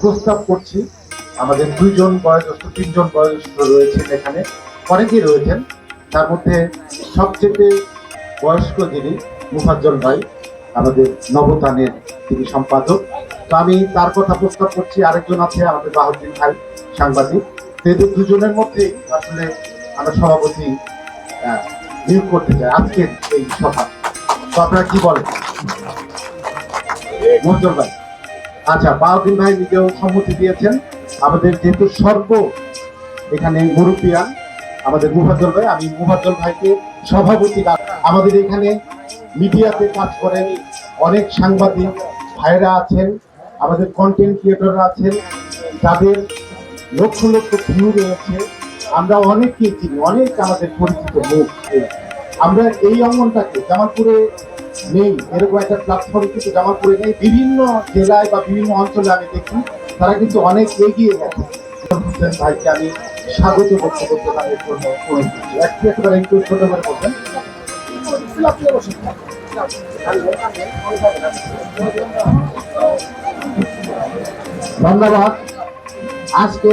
প্রস্তাব করছি। আমাদের দুইজন বয়োজ্যেষ্ঠ, তিনজন বয়োজ্যেষ্ঠ রয়েছেন এখানে। অনেকেই রয়েছেন। তার মধ্যে সবচেয়ে বয়স্ক যিনি, মুফাজ্জল ভাই, আমাদের নবতানের তিনি সম্পাদক। তো আমি তার কথা প্রস্তাব করছি। আরেকজন আছে আমাদের বাহাউদ্দিন ভাই, সাংবাদিক। এদের দুজনের মধ্যে আসলে আমরা সভাপতি নিয়োগ করতে চাই আজকের এই সভা। তো আপনারা কি বলেন? মঞ্জুর ভাই। আচ্ছা বাউদ্দিন ভাই নিজেও সম্মতি দিয়েছেন। আমাদের যেহেতু সর্ব এখানে মুরুপিয়ান আমাদের মুফাজ্জল ভাই, আমি মুফাজ্জল ভাইকে সভাপতি আমাদের এখানে মিডিয়াতে কাজ করেন, অনেক সাংবাদিক ভাইরা আছেন, আমাদের কন্টেন্ট ক্রিয়েটররা আছেন, যাদের লক্ষ লক্ষ ভিউ রয়েছে। আমরা অনেককে চিনি, অনেক আমাদের পরিচিত মুখ আমরা এই অঙ্গনটাকে, জামালপুরে নেই। এরকম একটা প্ল্যাটফর্ম কিন্তু জামালপুরে নেই। বিভিন্ন জেলায় বা বিভিন্ন অঞ্চলে আমি দেখি, তারা কিন্তু অনেক এগিয়ে গেছে। হোসেন ভাইকে আমি স্বাগত বক্তব্য প্রদানের জন্য একটু একেবারে একটু ছোট করে বলবেন। ধন্যবাদ। আজকে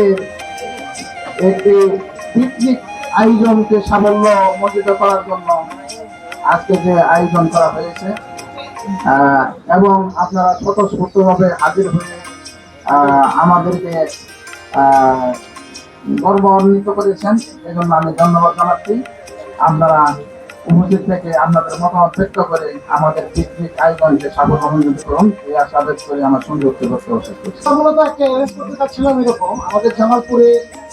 একটি পিকনিক আয়োজনকে সাফল্য মণ্ডিত করার জন্য আজকে যে আয়োজন করা হয়েছে এবং আপনারা স্বতঃস্ফূর্তভাবে হাজির হয়ে আমাদেরকে আহ, গর্বান্বিত করেছেন। এজন্য আমি ধন্যবাদ জানাচ্ছি। আপনারা উপস্থিত থেকে আপনাদের মতামত ব্যক্ত করে আমাদের পিকনিক আয়োজনকে সাফল্য মণ্ডিত করুন। এই আশা ব্যক্ত করে আমার সংযুক্ত করতে আমরা মূলত একটা চাচ্ছিলাম এরকম। আমাদের জামালপুরে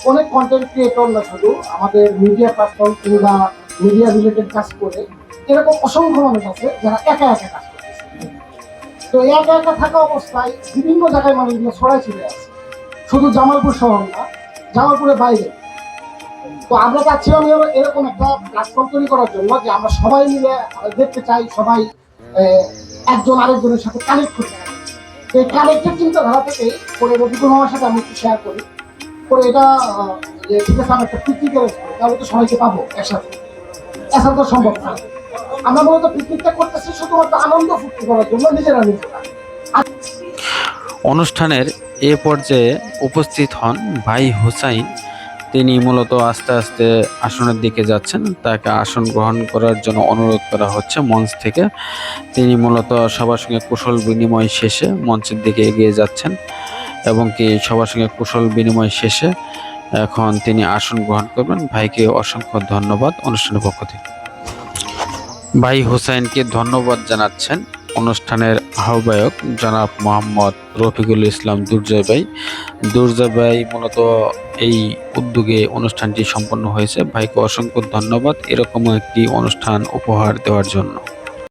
অনেক কন্টেন্ট ক্রিয়েটর না শুধু আমাদের মিডিয়া প্ল্যাটফর্ম কিংবা মিডিয়া রিলেটেড কাজ করে, এরকম অসংখ্য মানুষ আছে যারা একা একা কাজ করতেছে। তো একা একা থাকা অবস্থায় বিভিন্ন জায়গায় মানুষগুলো ছড়াই ছিটে আছে। শুধু জামালপুর শহর না, জামালপুরের বাইরে। তো আমরা চাচ্ছিলাম এর- এরকম একটা প্ল্যাটফর্ম তৈরি করার জন্য যে আমরা সবাই মিলে দেখতে চাই, সবাই একজন আরেকজনের সাথে কানেক্ট করতে চাই। এই কানেক্টের চিন্তাধারা থেকে করে রবিকুল মামার সাথে আমি একটু শেয়ার করি। পরে এটা ঠিক আছে আমরা একটা পিকনিক অ্যারেঞ্জ করি তাহলে তো সবাইকে পাবো একসাথে। এছাড়া তো সম্ভব না। আমরা মূলত পিকনিকটা করতেছি শুধুমাত্র আনন্দ ফুর্তি করার জন্য, নিজেরা নিজেরা। অনুষ্ঠানের এ পর্যায়ে উপস্থিত হন ভাই হুসাইন। তিনি মূলত আস্তে আস্তে আসনের দিকে যাচ্ছেন। তাকে আসন গ্রহণ করার জন্য অনুরোধ করা হচ্ছে মঞ্চ থেকে। তিনি মূলত সবার সঙ্গে কুশল বিনিময় শেষে মঞ্চের দিকে এগিয়ে যাচ্ছেন এবং কি সবার সঙ্গে কুশল বিনিময় শেষে এখন তিনি আসন গ্রহণ করবেন। ভাইকে অসংখ্য ধন্যবাদ অনুষ্ঠানের পক্ষ থেকে। ভাই হুসাইনকে ধন্যবাদ জানাচ্ছেন অনুষ্ঠানের আহ্বায়ক জনাব মোহাম্মদ রফিকুল ইসলাম দুর্জয় ভাই। দুর্জয় ভাই মূলত এই উদ্যোগে অনুষ্ঠানটি সম্পন্ন হয়েছে। ভাইকে অসংখ্য ধন্যবাদ। এরকম একটি অনুষ্ঠান উপহার দেওয়ার জন্য।